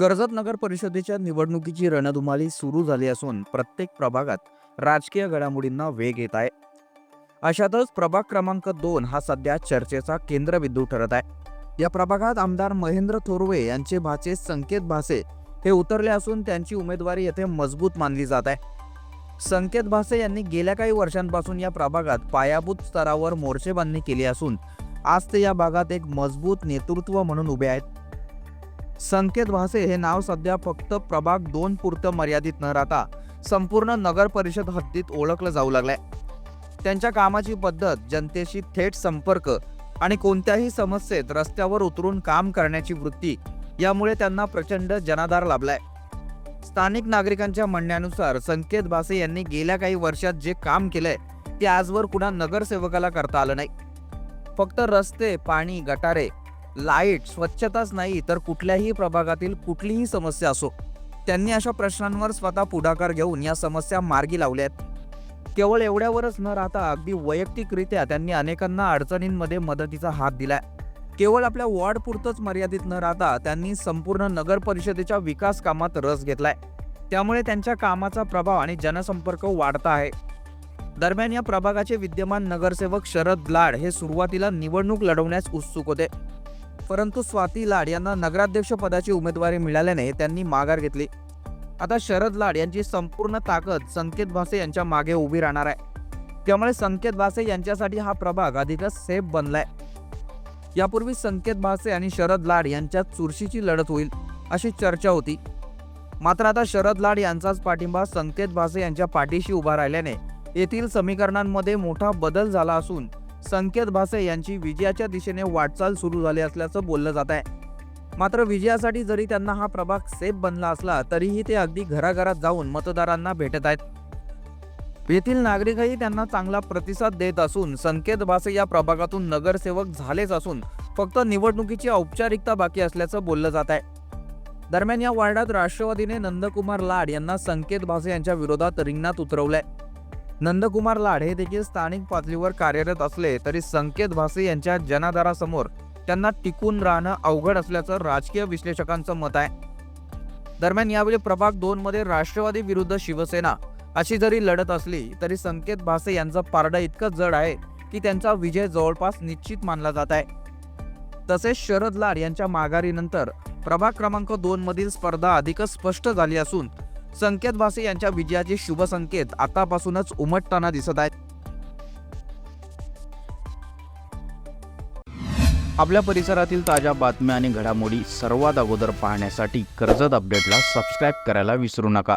कर्जत नगर परिषदेच्या निवडणुकीची रणधुमाळी सुरू झाली असून प्रत्येक प्रभागात राजकीय घडामोडींना वेग येत आहे. अशातच प्रभाग क्रमांक दोन हा सध्या चर्चेचा केंद्रबिंदू ठरत आहे. या प्रभागात आमदार महेंद्र थोरवे यांचे भाचे संकेत भासे हे उतरले असून त्यांची उमेदवारी येथे मजबूत मानली जात आहे. संकेत भासे यांनी गेल्या काही वर्षांपासून या प्रभागात पायाभूत स्तरावर मोर्चेबांधणी केली असून आज ते या भागात एक मजबूत नेतृत्व म्हणून उभे आहेत. संकेत भासे हे नाव सध्या फक्त प्रभाग दोन पुरतं मर्यादित न राहता संपूर्ण नगर परिषद हद्दीत ओळखलं जाऊ लागलंय. त्यांच्या कामाची पद्धत जनतेशी थेट संपर्क आणि कोणत्याही समस्येत रस्त्यावर उतरून काम करण्याची वृत्ती यामुळे त्यांना प्रचंड जनाधार लाभलाय. स्थानिक नागरिकांच्या म्हणण्यानुसार संकेत भासे यांनी गेल्या काही वर्षात जे काम केलंय ते आजवर कुणा नगरसेवकाला करता आलं नाही. फक्त रस्ते पाणी गटारे लाइट स्वच्छताच नाही तर कुठल्याही प्रभागातील कुठलीही समस्या असो त्यांनी अशा प्रश्नांवर स्वतः पुढाकार घेऊन या समस्या मार्गी लावल्या आहेत. केवळ एवढ्यावरच न राहता अगदी वैयक्तिकरित्या त्यांनी अनेकांना अडचणींमध्ये मदतीचा हात दिलाय. केवळ आपल्या वॉर्डपुरतच मर्यादित न राहता त्यांनी संपूर्ण नगर परिषदेच्या विकास कामात रस घेतलाय. त्यामुळे त्यांच्या कामाचा प्रभाव आणि जनसंपर्क वाढता आहे. दरम्यान या प्रभागाचे विद्यमान नगरसेवक शरद लाड हे सुरुवातीला निवडणूक लढवण्यास उत्सुक होते. परंतु स्वाती लाड यांना नगराध्यक्ष पदाची उमेदवारी मिळाल्याने त्यांनी माघार घेतली. आता शरद लाड यांची संपूर्ण ताकद संकेत भासे यांच्या मागे उभी राहणार आहे. त्यामुळे संकेत भासे यांच्यासाठी हा प्रभाग अधिकच सेफ बनलाय. यापूर्वी संकेत भासे आणि शरद लाड यांच्यात चुरशीची लढत होईल अशी चर्चा होती. मात्र आता शरद लाड यांचाच पाठिंबा संकेत भासे यांच्या पाठीशी उभा राहिल्याने येथील समीकरणांमध्ये मोठा बदल झाला असून संकेत भासे यांची विजयाच्या दिशेने वाटचाल सुरू झाली असल्याचं बोललं जात आहे. मात्र विजयासाठी जरी त्यांना हा प्रभाग सेफ बनला असला तरीही ते अगदी घराघरात जाऊन मतदारांना भेटत आहेत. येथील नागरिकही त्यांना चांगला प्रतिसाद देत असून संकेत भासे या प्रभागातून नगरसेवक झालेच असून फक्त निवडणुकीची औपचारिकता बाकी असल्याचं बोललं जात आहे. दरम्यान या वार्डात राष्ट्रवादीने नंदकुमार लाड यांना संकेत भासे यांच्या विरोधात रिंगणात उतरवलंय. नंदकुमार लाड हे देखील स्थानिक पातळीवर कार्यरत असले तरी संकेत भासे यांच्या जनाधारासमोर त्यांना टिकून राहणं अवघड असल्याचं राजकीय विश्लेषकांचं मत आहे. दरम्यान यावेळी प्रभाग दोन मध्ये राष्ट्रवादी विरुद्ध शिवसेना अशी जरी लढत असली तरी संकेत भासे यांचं पारडं इतकं जड आहे की त्यांचा विजय जवळपास निश्चित मानला जात आहे. तसेच शरद लाड यांच्या माघारीनंतर प्रभाग क्रमांक दोन मधील स्पर्धा अधिकच स्पष्ट झाली असून संकेत भासे यांच्या विजयाचे शुभ संकेत आतापासूनच उमटताना दिसत आहेत. आपल्या परिसरातील ताज्या बातम्या आणि घडामोडी सर्वात अगोदर पाहण्यासाठी कर्जत अपडेटला सबस्क्राईब करायला विसरू नका.